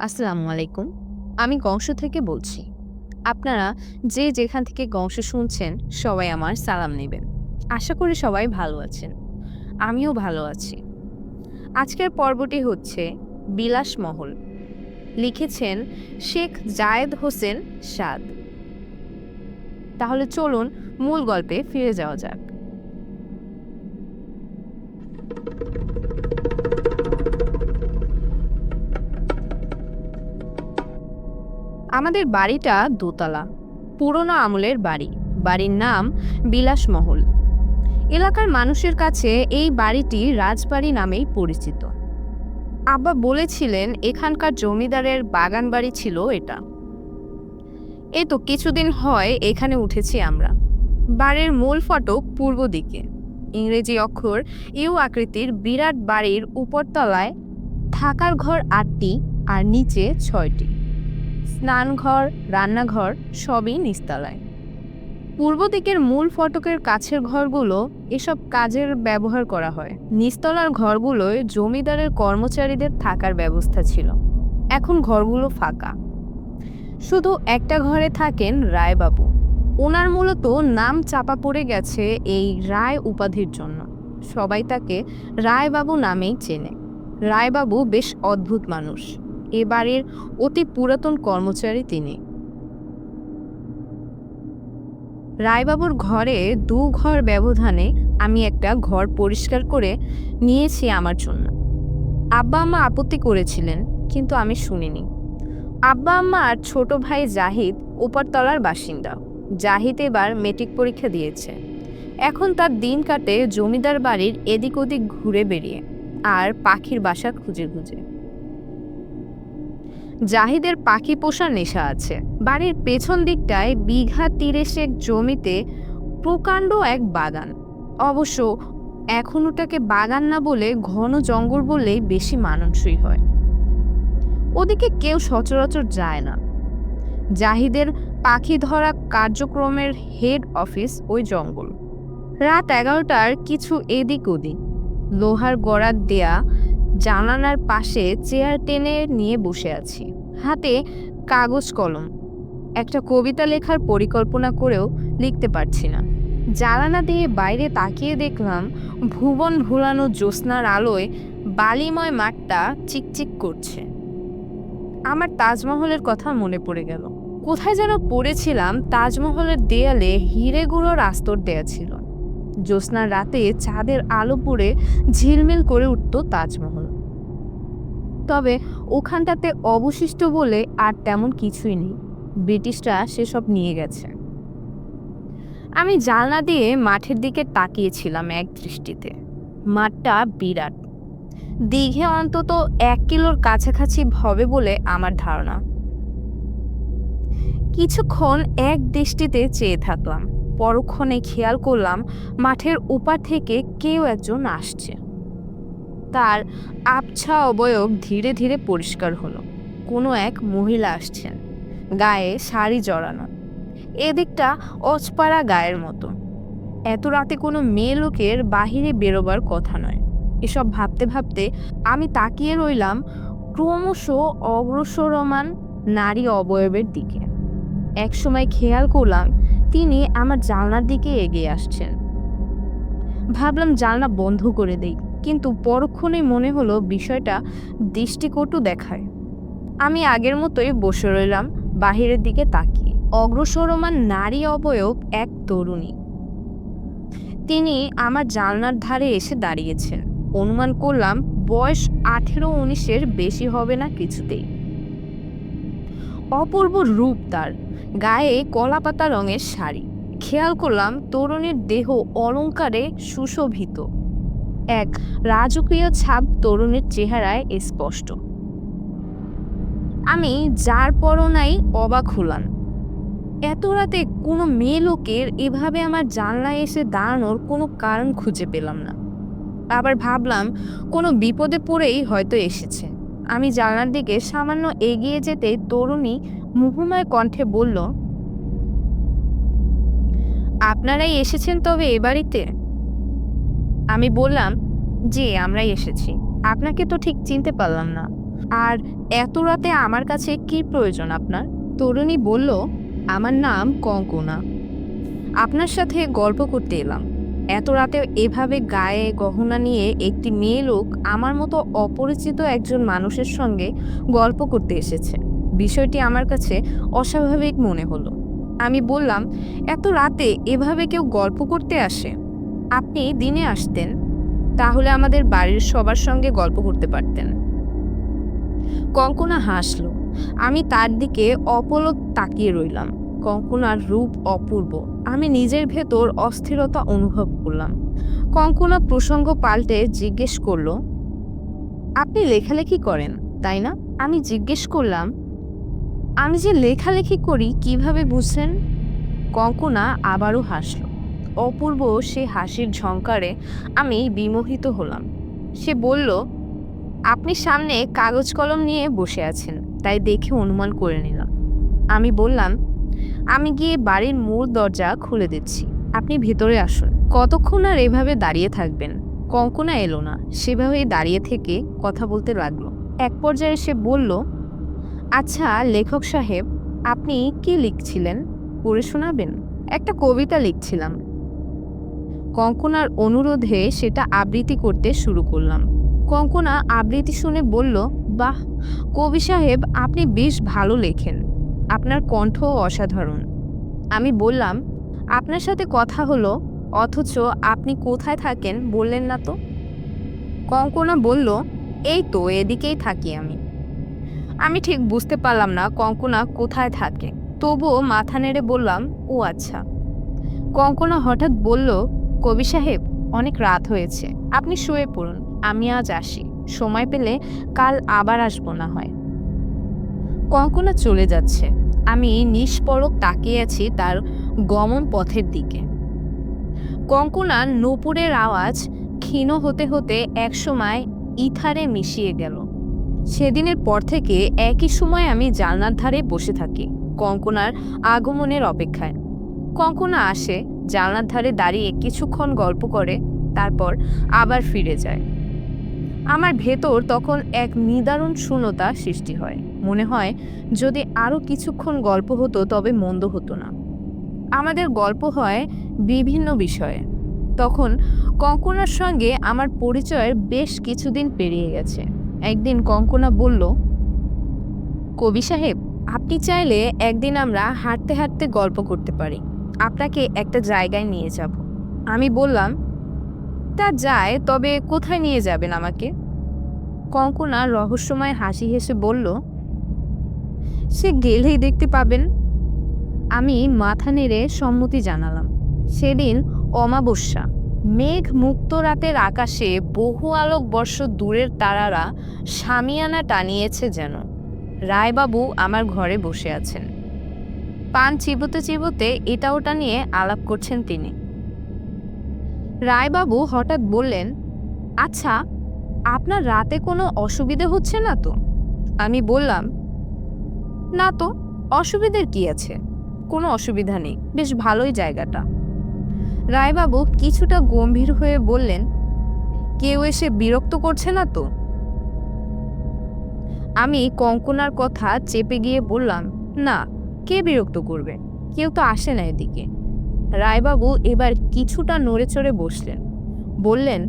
আসসালামু আলাইকুম। আমি কংস থেকে বলছি। আপনারা যে যেখান থেকে কংস শুনছেন, সবাই আমার সালাম নেবেন। আশা করি সবাই ভালো আছেন। আমিও ভালো আছি। আজকের পর্বটি হচ্ছে বিলাসমহল। লিখেছেন শেখ জায়েদ হোসেন সাদ। তাহলে চলুন মূল গল্পে ফিরে যাওয়া যাক। আমাদের বাড়িটা দোতলা, পুরনো আমলের বাড়ি। বাড়ির নাম বিলাসমহল। এলাকার মানুষের কাছে এই বাড়িটি রাজবাড়ি নামেই পরিচিত। আব্বা বলেছিলেন এখানকার জমিদারের বাগান বাড়ি ছিল এটা। এই তো কিছুদিন হয় এখানে উঠেছি আমরা। বাড়ির মূল ফটক পূর্ব দিকে। ইংরেজি অক্ষর ইউ আকৃতির বিরাট বাড়ির উপরতলায় থাকার ঘর আটটি আর নিচে ছয়টি। স্নানঘর, রান্নাঘর সবই নিস্তালায়। পূর্ব দিকের মূল ফটকের কাছের ঘরগুলো এসব কাজের ব্যবহার করা হয়। নিস্তলার ঘরগুলোয় জমিদারের কর্মচারীদের থাকার ব্যবস্থা ছিল। এখন ঘরগুলো ফাঁকা। শুধু একটা ঘরে থাকেন রায়বাবু। ওনার মূলত নাম চাপা পড়ে গেছে এই রায় উপাধির জন্য। সবাই তাকে রায়বাবু নামেই চেনে। রায়বাবু বেশ অদ্ভুত মানুষ। এ বাড়ির অতি পুরাতন কর্মচারী তিনি। রায়বাবুর ঘরে দু ঘর ব্যবধানে আমি একটা ঘর পরিষ্কার করে নিয়েছি আমার জন্য। আব্বা আম্মা আপত্তি করেছিলেন, কিন্তু আমি শুনিনি। আব্বা আম্মা আর ছোট ভাই জাহিদ উপরতলার বাসিন্দা। জাহিদ এবার মেট্রিক পরীক্ষা দিয়েছে। এখন তার দিন কাটে জমিদার বাড়ির এদিক ওদিক ঘুরে বেরিয়ে আর পাখির বাসা খুঁজে খুঁজে। জাহিদের পাখি পোষার নেশা আছে। বাড়ির পেছন দিকটায় বিঘা তিরেশেক জমিতে প্রকাণ্ড এক বাগান। অবশ্য এখন ওটাকে বাগান না বলে ঘন জঙ্গল বললেই বেশি মানানসই হয়। ওদিকে কেউ সচরাচর যায় না। জাহিদের পাখি ধরা কার্যক্রমের হেড অফিস ওই জঙ্গল। রাত এগারোটার কিছু এদিক ওদিক লোহার গড়ার দেয়া জানালার পাশে চেয়ার টেনে নিয়ে বসে আছি। হাতে কাগজ কলম। একটা কবিতা লেখার পরিকল্পনা করেও লিখতে পারছি না। জানালা দিয়ে বাইরে তাকিয়ে দেখলাম ভুবন ভুলানো জ্যোৎস্নার আলোয় বালিময় মাঠটা চিকচিক করছে। আমার তাজমহলের কথা মনে পড়ে গেল। কোথায় যেন পড়েছিলাম তাজমহলের দেয়ালে হিরে গুঁড়োর আস্তর দেয়া ছিল। জ্যোৎস্নার রাতে চাঁদের আলো পড়ে ঝিলমিল করে উঠত তাজমহল। তবে ওখানটাতে অবশিষ্ট বলে আর তেমন কিছুই নেই। ব্রিটিশরা সেসব নিয়ে গেছে। আমি জানলা দিয়ে মাঠের দিকে তাকিয়েছিলাম এক দৃষ্টিতে। মাঠটা বিরাট। দীঘে অন্তত এক কিলোর কাছাকাছি হবে বলে আমার ধারণা। কিছুক্ষণ এক দৃষ্টিতে চেয়ে থাকলাম। পরক্ষণে খেয়াল করলাম মাঠের ওপার থেকে কেউ একজন আসছে। তার আবছা অবয়ব ধীরে ধীরে পরিষ্কার হলো। কোনো এক মহিলা আসছেন। গায়ে শাড়ি জড়ানো। এদিকটা অচপাড়া গায়ের মতো। এত রাতে কোনো মেয়ে লোকের বাহিরে বেরোবার কথা নয়। এসব ভাবতে ভাবতে আমি তাকিয়ে রইলাম ক্রমশ অগ্রসরমান নারী অবয়বের দিকে। একসময় খেয়াল করলাম তিনি আমার জানলার দিকে এগিয়ে আসছেন। ভাবলাম জানলা বন্ধ করে দেই। কিন্তু পরক্ষণেই মনে হলো বিষয়টা দৃষ্টিকটু দেখায়। আমি আগের মতোই বসে রইলাম বাহিরের দিকে তাকিয়ে। অগ্রসরমান নারী অবয়ব এক তরুণী। তিনি আমার জানলার ধারে এসে দাঁড়িয়েছেন। অনুমান করলাম বয়স আঠেরো উনিশের বেশি হবে না কিছুতেই। অপূর্ব রূপ তার। গায়ে কলাপাতা রঙের শাড়ি। খেয়াল করলাম তরুণীর দেহ অলঙ্কারে সুশোভিত। এক রাজকীয় ছাপ তরুণীর চেহারায় স্পষ্ট। আমি যার পরনাই অবাক হলাম। এত রাতে কোনো মেয়ে লোকের এভাবে আমার জানলায় এসে দাঁড়ানোর কোনো কারণ খুঁজে পেলাম না। আবার ভাবলাম কোনো বিপদে পড়েই হয়তো এসেছে। আমি জানলার দিকে সামান্য এগিয়ে যেতে তরুণী মুহুময় কণ্ঠে বলল, আপনারাই এসেছেন তবে এ বাড়িতে? আমি বললাম, জি, আমরাই এসেছি। আপনাকে তো ঠিক চিনতে পারলাম না। আর এত রাতে আমার কাছে কি প্রয়োজন আপনার? তরুণী বলল, আমার নাম কঙ্কনা। আপনার সাথে গল্প করতে এলাম। এত রাতে এভাবে গায়ে গহনা নিয়ে একটি মেয়ে লোক আমার মতো অপরিচিত একজন মানুষের সঙ্গে গল্প করতে এসেছে। বিষয়টি আমার কাছে অস্বাভাবিক মনে হলো। আমি বললাম, এত রাতে এভাবে কেউ গল্প করতে আসে? আপনি দিনে আসতেন, তাহলে আমাদের বাড়ির সবার সঙ্গে গল্প করতে পারতেন। কঙ্কনা হাসল। আমি তার দিকে অপলক তাকিয়ে রইলাম। কঙ্কনার রূপ অপূর্ব। আমি নিজের ভেতর অস্থিরতা অনুভব করলাম। কঙ্কনা প্রসঙ্গ পাল্টে জিজ্ঞেস করল, আপনি লেখালেখি করেন, তাই না? আমি জিজ্ঞেস করলাম, আমি যে লেখালেখি করি, কীভাবে বুঝছেন? কঙ্কনা আবারও হাসল অপূর্ব সে হাসির ঝংকারে আমি বিমোহিত হলাম। সে বলল, আপনি সামনে কাগজ কলম নিয়ে বসে আছেন, তাই দেখে অনুমান করে নিলাম। আমি বললাম, আমি গিয়ে বাড়ির মূল দরজা খুলে দিচ্ছি। আপনি ভেতরে আসুন। কতক্ষণ আর এভাবে দাঁড়িয়ে থাকবেন? কঙ্কনা এলো না। সেভাবেই দাঁড়িয়ে থেকে কথা বলতে লাগল। এক পর্যায়ে সে বলল আচ্ছা লেখক সাহেব, আপনি কি লিখছিলেন? পড়ে শোনাবেন? একটা কবিতা লিখছিলাম। কঙ্কনার অনুরোধে সেটা আবৃত্তি করতে শুরু করলাম। কঙ্কনা আবৃত্তি শুনে বলল, বাহ, কবি সাহেব, আপনি বেশ ভালো লেখেন। আপনার কণ্ঠ অসাধারণ। আমি বললাম, আপনার সাথে কথা হলো, অথচ আপনি কোথায় থাকেন বললেন না তো? কঙ্কনা বলল, এই তো, এদিকেই থাকি আমি। আমি ঠিক বুঝতে পারলাম না কঙ্কনা কোথায় থাকে। তবুও মাথা নেড়ে বললাম, ও আচ্ছা। কঙ্কনা হঠাৎ বলল কবি সাহেব, অনেক রাত হয়েছে। আপনি শুয়ে পড়ুন, আমি আজ আসি। সময় পেলে কাল আবার আসব না হয়। কঙ্কনা চলে যাচ্ছে। আমি নিষ্পরক তাকিয়ে আছি তার গমন পথের দিকে। কঙ্কনার নূপুরের আওয়াজ ক্ষীণ হতে হতে একসময় ইথারে মিশিয়ে গেল। সেদিনের পর থেকে একই সময় আমি জানলার ধারে বসে থাকি কঙ্কনার আগমনের অপেক্ষায়। কঙ্কনা আসে জানলার ধারে দাঁড়িয়ে কিছুক্ষণ গল্প করে, তারপর আবার ফিরে যায়। আমার ভেতর তখন এক নিদারুণ শূন্যতা সৃষ্টি হয়। মনে হয় যদি আরও কিছুক্ষণ গল্প হতো তবে মন্দ হতো না। আমাদের গল্প হয় বিভিন্ন বিষয়ে। তখন কঙ্কনার সঙ্গে আমার পরিচয়ের বেশ কিছুদিন পেরিয়ে গেছে। একদিন কঙ্কনা বলল, কবি সাহেব, আপনি চাইলে একদিন আমরা হাঁটতে হাঁটতে গল্প করতে পারি। আপনাকে একটা জায়গায় নিয়ে যাব। আমি বললাম, তা যায়, তবে কোথায় নিয়ে যাবেন আমাকে? কঙ্কনা রহস্যময় হাসি হেসে বলল, সে গেলেই দেখতে পাবেন। আমি মাথা নেড়ে সম্মতি জানালাম। সেদিন অমাবস্যা, মেঘ মুক্ত রাতের আকাশে বহু আলোক বর্ষ দূরের তারারা সামিয়ানা টানিয়েছে যেন। রায়বাবু আমার ঘরে বসে আছেন। পান চিবোতে চিবোতে এটা ওটা নিয়ে আলাপ করছেন তিনি। রায়বাবু হঠাৎ বললেন আচ্ছা আপনার রাতে কোনো অসুবিধে হচ্ছে না তো? আমি বললাম, না তো, অসুবিধের কি আছে? কোনো অসুবিধা নেই, বেশ ভালোই জায়গাটা। রায়বাবু কিছুটা গম্ভীর হয়ে বললেন, কেউ এসে বিরক্ত করছে না তো? আমি কঙ্কনার কথা চেপে গিয়ে বললাম, না কে বিরক্ত করবে? কেউ তো আসে না এদিকে। রায়বাবু এবার কিছুটা নড়ে চড়ে বসলেন। বললেন,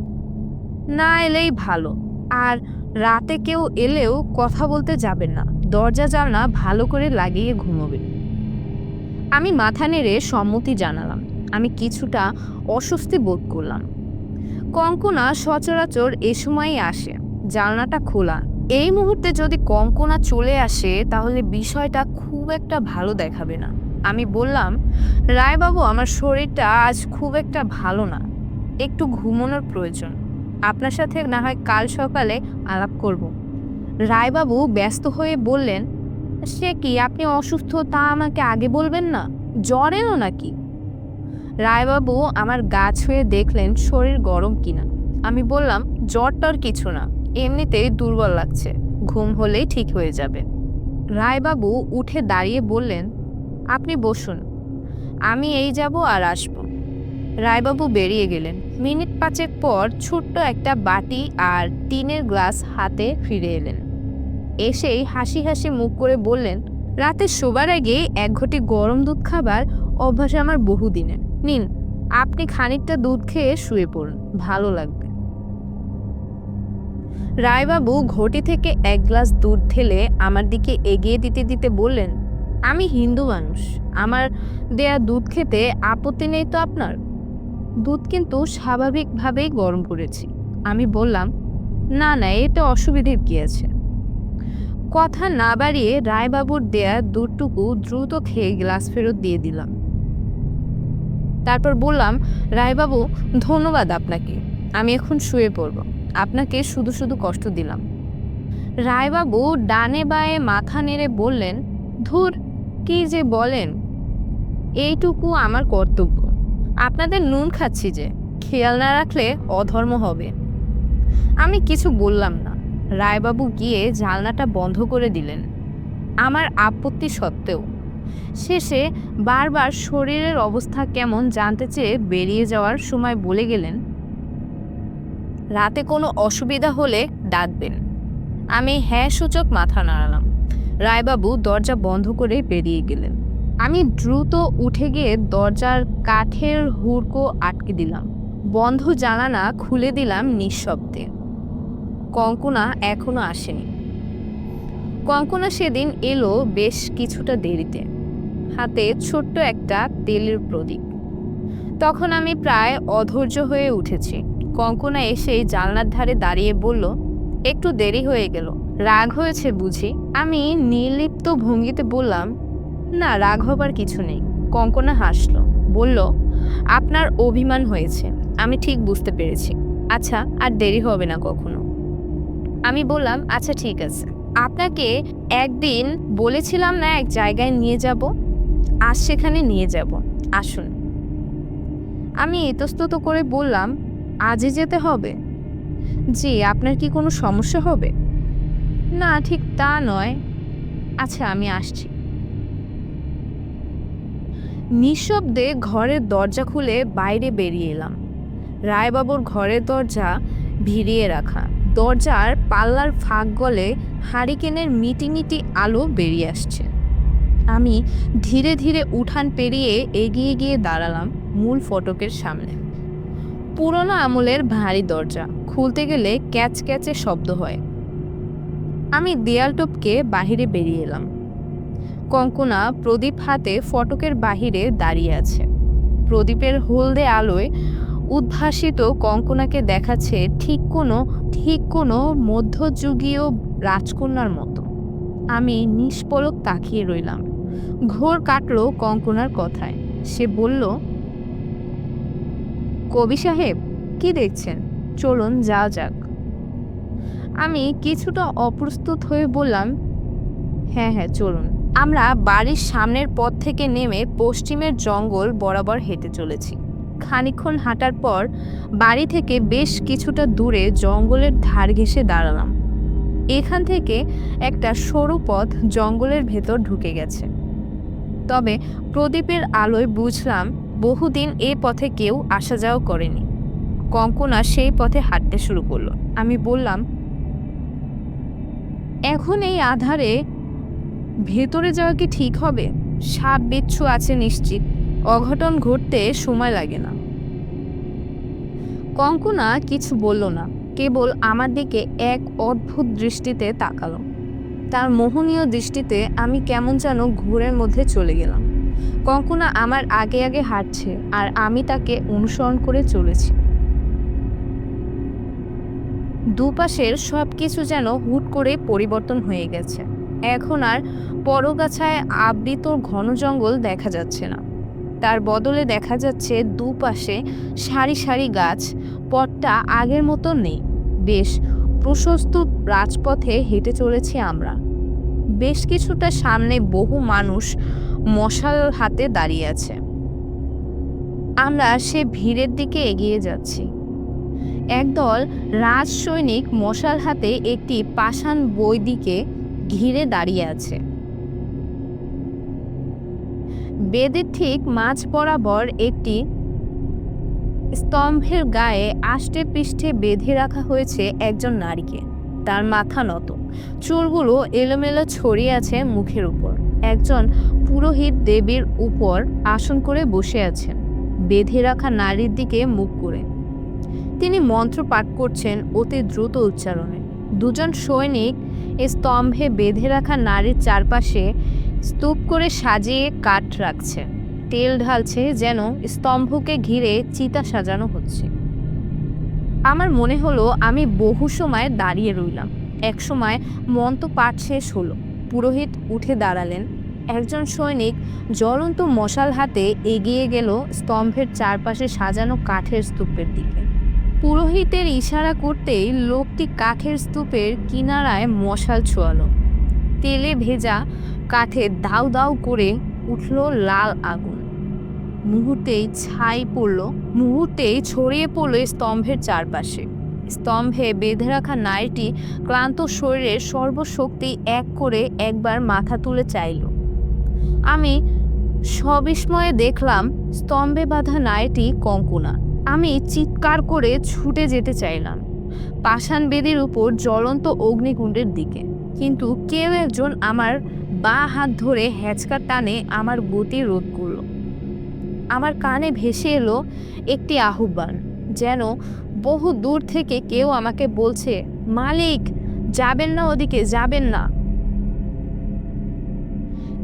না এলেই ভালো। আর রাতে কেউ এলেও কথা বলতে যাবেন না। দরজা, জানলা ভালো করে লাগিয়ে ঘুমোবেন। আমি মাথা নেড়ে সম্মতি জানালাম। আমি কিছুটা অস্বস্তি বোধ করলাম। কঙ্কনা সচরাচর এ সময়ই আসে। জানলাটা খোলা। এই মুহূর্তে যদি কঙ্কনা চলে আসে, তাহলে বিষয়টা একটা ভালো দেখাবে না। আমি বললাম, রায়বাবু, আমার শরীরটা আজ খুব একটা ভালো না। একটু ঘুমানোর প্রয়োজন। আপনার সাথে না হয় কাল সকালে আলাপ করব। রায়বাবু ব্যস্ত হয়ে বললেন, সে কি, আপনি অসুস্থ তা আমাকে আগে বলবেন না? জ্বর এলো নাকি? রায়বাবু আমার গা ছুঁয়ে দেখলেন শরীর গরম কিনা। আমি বললাম, জ্বরটার কিছু না। এমনিতেই দুর্বল লাগছে। ঘুম হলেই ঠিক হয়ে যাবে। রায়বাবু উঠে দাঁড়িয়ে বললেন, আপনি বসুন, আমি এই যাব আর আসব। রায়বাবু বেরিয়ে গেলেন। মিনিট পাঁচেক পর ছোট্ট একটা বাটি আর টিনের গ্লাস হাতে ফিরে এলেন। এসেই হাসি হাসি মুখ করে বললেন, রাতে শোবার আগে এক ঘটি গরম দুধ খাবার অভ্যাস আমার বহুদিনের। নিন, আপনি খানিকটা দুধ খেয়ে শুয়ে পড়ুন, ভালো লাগবে। রায়বাবু ঘটি থেকে এক গ্লাস দুধ ঢেলে আমার দিকে এগিয়ে দিতে দিতে বললেন, আমি হিন্দু মানুষ, আমার দেয়া দুধ খেতে আপত্তি নেই তো আপনার? দুধ কিন্তু স্বাভাবিকভাবেই গরম করেছি। আমি বললাম, না না, এতে অসুবিধের কি আছে? কথা না বাড়িয়ে রায়বাবুর দেয়া দুধটুকু দ্রুত খেয়ে গ্লাস ফেরত দিয়ে দিলাম। তারপর বললাম, রায়বাবু, ধন্যবাদ আপনাকে, আমি এখন শুয়ে পড়ব। আপনাকে শুধু শুধু কষ্ট দিলাম। রায়বাবু ডানে বায়ে মাথা নেড়ে বললেন, ধুর, কি যে বলেন? এইটুকু আমার কর্তব্য। আপনাদের নুন খাচ্ছি যে, খেয়াল না রাখলে অধর্ম হবে। আমি কিছু বললাম না। রায়বাবু গিয়ে জানলাটা বন্ধ করে দিলেন। আমার আপত্তি সত্ত্বেও, শেষে বারবার শরীরের অবস্থা কেমন জানতে চেয়ে বেরিয়ে যাওয়ার সময় বলে গেলেন রাতে কোনো অসুবিধা হলে ডাকবেন। আমি হ্যাঁ সূচক মাথা নাড়ালাম। রায়বাবু দরজা বন্ধ করে বেরিয়ে গেলেন। আমি দ্রুত উঠে গিয়ে দরজার কাঠের হুড়কো আটকে দিলাম। বন্ধ জানালা খুলে দিলাম নিঃশব্দে। কঙ্কনা এখনও আসেনি। কঙ্কনা সেদিন এলো বেশ কিছুটা দেরিতে। হাতে ছোট্ট একটা তেলের প্রদীপ। তখন আমি প্রায় অধৈর্য হয়ে উঠেছি। কঙ্কনা এসে জানলার ধারে দাঁড়িয়ে বলল, একটু দেরি হয়ে গেল। রাগ হয়েছে বুঝি? আমি নির্লিপ্ত ভঙ্গিতে বললাম, না, রাগ হবার কিছু নেই। কঙ্কনা হাসল, বলল, আপনার অভিমান হয়েছে, আমি ঠিক বুঝতে পেরেছি। আচ্ছা আর দেরি হবে না কখনো। আমি বললাম আচ্ছা ঠিক আছে। আপনাকে একদিন বলেছিলাম না এক জায়গায় নিয়ে যাব? আর সেখানে নিয়ে যাব। আসুন। আমি ইতস্তত করে বললাম আজই যেতে হবে? জি, আপনার কি কোনো সমস্যা হবে? না, ঠিক তা নয়। আচ্ছা আমি আসছি। নিঃশব্দে ঘরের দরজা খুলে বাইরে বেরিয়ে এলাম। রায়বাবুর ঘরের দরজা ভিড়িয়ে রাখা। দরজার পাল্লার ফাঁক গলে হারিকেনের মিটিমিটি আলো বেরিয়ে আসছে। আমি ধীরে ধীরে উঠান পেরিয়ে এগিয়ে গিয়ে দাঁড়ালাম মূল ফটকের সামনে। পুরনো আমলের ভারী দরজা খুলতে গেলে ক্যাচ ক্যাচে শব্দ হয়। আমি দেয়াল টপকে বাহিরে বেরিয়ে এলাম। কঙ্কনা প্রদীপ হাতে ফটকের বাহিরে দাঁড়িয়ে আছে। প্রদীপের হলদে আলোয় উদ্ভাসিত কঙ্কনাকে দেখাচ্ছে ঠিক কোনো ঠিক কোনো মধ্যযুগীয় রাজকন্যার মতো। আমি নিষ্পলক তাকিয়ে রইলাম। ঘোর কাটলো কঙ্কনার কথায়। সে বলল কবি সাহেব, কি দেখছেন? চলুন যা যাক। আমি কিছুটা অপ্রস্তুত হয়ে বললাম হ্যাঁ হ্যাঁ চলুন। আমরা বাড়ির সামনের পথ থেকে নেমে পশ্চিমের জঙ্গল বরাবর হেঁটে চলেছি। খানিকক্ষণ হাঁটার পর বাড়ি থেকে বেশ কিছুটা দূরে জঙ্গলের ধার ঘেঁষে দাঁড়ালাম। এখান থেকে একটা সরু পথ জঙ্গলের ভেতর ঢুকে গেছে। তবে প্রদীপের আলোয় বুঝলাম বহুদিন এ পথে কেউ আসা যাওয়া করেনি। কঙ্কনা সেই পথে হাঁটতে শুরু করল। আমি বললাম, এখন এই আধারে ভেতরে যাওয়া কি ঠিক হবে? সাপ, বিচ্ছু আছে নিশ্চিত। অঘটন ঘটতে সময় লাগে না। কঙ্কনা কিছু বলল না। কেবল আমার দিকে এক অদ্ভুত দৃষ্টিতে তাকালো। তার মোহনীয় দৃষ্টিতে আমি কেমন যেন ঘোরের মধ্যে চলে গেলাম। কঙ্কনা আমার আগে আগে হাঁটছে আর আমি তাকে অনুসরণ করে চলেছি। দুপাশের সব কিছু যেন হুট করে পরিবর্তন হয়ে গেছে। এখন আর পরগাছায় আবৃত ঘন জঙ্গল দেখা যাচ্ছে না। তার বদলে দেখা যাচ্ছে দুপাশে সারি সারি গাছ পথটা আগের মতো নেই। বেশ প্রশস্ত রাজপথে হেঁটে চলেছি আমরা। বেশ কিছুটা সামনে বহু মানুষ মশাল হাতে দাঁড়িয়ে আছে। আমরা সে ভিড়ের দিকে এগিয়ে যাচ্ছি। একদল রাজ সৈনিক মশাল হাতে একটি পাষাণ বৈদিকে ঘিরে দাঁড়িয়ে আছে। বেদের ঠিক মাঝ বরাবর একটি স্তম্ভের গায়ে আষ্টে পৃষ্ঠে বেঁধে রাখা হয়েছে একজন নারীকে। তার মাথা নত। চুলগুলো এলোমেলো ছড়িয়ে আছে মুখের উপর। একজন পুরোহিত দেবীর উপর আসন করে বসে আছেন, বেঁধে রাখা নারীর দিকে মুখ করে। তিনি মন্ত্র পাঠ করছেন অতি দ্রুত উচ্চারণে। দুজন সৈনিক স্তম্ভে বেঁধে রাখা নারীর চারপাশে স্তূপ করে সাজিয়ে কাঠ রাখছে। তেল ঢালছে যেন স্তম্ভকে ঘিরে চিতা সাজানো হচ্ছে। আমার মনে হলো আমি বহু সময় দাঁড়িয়ে রইলাম। এক সময় মন্ত্র পাঠ শেষ হলো। পুরোহিত উঠে দাঁড়ালেন। একজন সৈনিক জ্বলন্ত মশাল হাতে এগিয়ে গেল স্তম্ভের চারপাশে সাজানো কাঠের স্তূপের দিকে। পুরোহিতের ইশারা করতেই লোকটি কাঠের স্তূপের কিনারায় মশাল ছোয়ালো। তেলে ভেজা কাঠে দাউ দাউ করে উঠল লাল আগুন। মুহূর্তেই ছাই পড়ল, মুহূর্তেই ছড়িয়ে পড়ল স্তম্ভের চারপাশে। স্তম্ভে বেঁধে রাখা নারীটি ক্লান্ত শরীরে সর্বশক্তি এক করে একবার মাথা তুলে চাইল। আমি সবিস্ময়ে দেখলাম স্তম্ভে বাঁধা নারীটি কঙ্কুনা। আমি চিৎকার করে ছুটে যেতে চাইলাম পাষাণ বেদির উপর জ্বলন্ত অগ্নিকুণ্ডের দিকে। কিন্তু কেউ একজন আমার বা হাত ধরে হ্যাচকার টানে আমার গতি রোধ করল। আমার কানে ভেসে এলো একটি আহ্বান, যেন বহু দূর থেকে কেউ আমাকে বলছে, মালিক, যাবেন না ওদিকে, যাবেন না।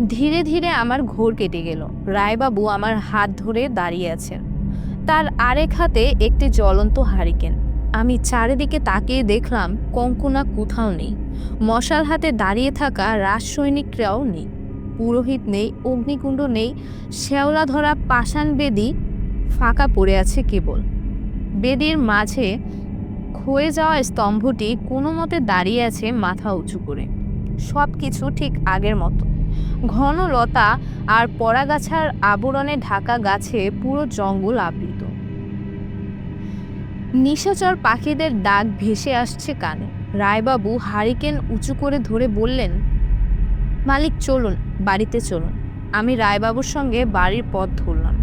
ধীরে ধীরে আমার ঘোর কেটে গেল। রায়বাবু আমার হাত ধরে দাঁড়িয়ে আছেন। তার আরেক হাতে একটি জ্বলন্ত হারিকেন। আমি চারিদিকে তাকিয়ে দেখলাম কঙ্কনা কোথাও নেই। মশাল হাতে দাঁড়িয়ে থাকা রাজ সৈনিকরাও নেই। পুরোহিত নেই, অগ্নিকুণ্ড নেই শ্যাওলা ধরা পাষাণ বেদি ফাঁকা পড়ে আছে কেবল। বেদির মাঝে ক্ষয়ে যাওয়া স্তম্ভটি কোনো মতে দাঁড়িয়ে আছে মাথা উঁচু করে। সব কিছু ঠিক আগের মতো। ঘন লতা আর পরাগাছার আবরণে ঢাকা গাছে পুরো জঙ্গল আবৃত। নিশাচর পাখিদের ডাক ভেসে আসছে কানে। রায়বাবু হারিকেন উঁচু করে ধরে বললেন, মালিক, চলুন, বাড়িতে চলুন। আমি রায়বাবুর সঙ্গে বাড়ির পথ ধরলাম।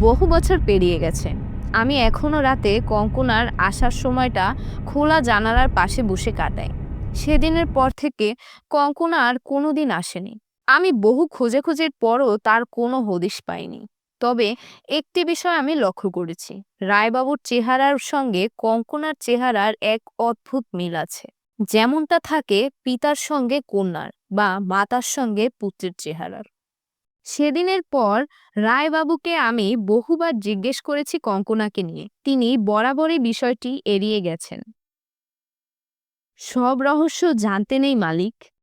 বহু বছর পেরিয়ে গেছে। আমি এখনও রাতে কঙ্কনার আসার সময়টা খোলা জানালার পাশে বসে কাটাই। সেদিনের পর থেকে কঙ্কনা আর কোনো দিন আসেনি। আমি বহু খোঁজে খোঁজের পরও তার কোনো হদিশ পাইনি। তবে একটি বিষয় আমি লক্ষ্য করেছি, রায়বাবুর চেহারার সঙ্গে কঙ্কনার চেহারার এক অদ্ভুত মিল আছে। যেমনটা থাকে পিতার সঙ্গে কন্যার বা মাতার সঙ্গে পুত্রের চেহারার। সেদিনের পর রায়বাবুকে আমি বহুবার জিজ্ঞেস করেছি কঙ্কনাকে নিয়ে। তিনি বরাবরই বিষয়টি এড়িয়ে গেছেন। সব রহস্য জানতে নেই মালিক।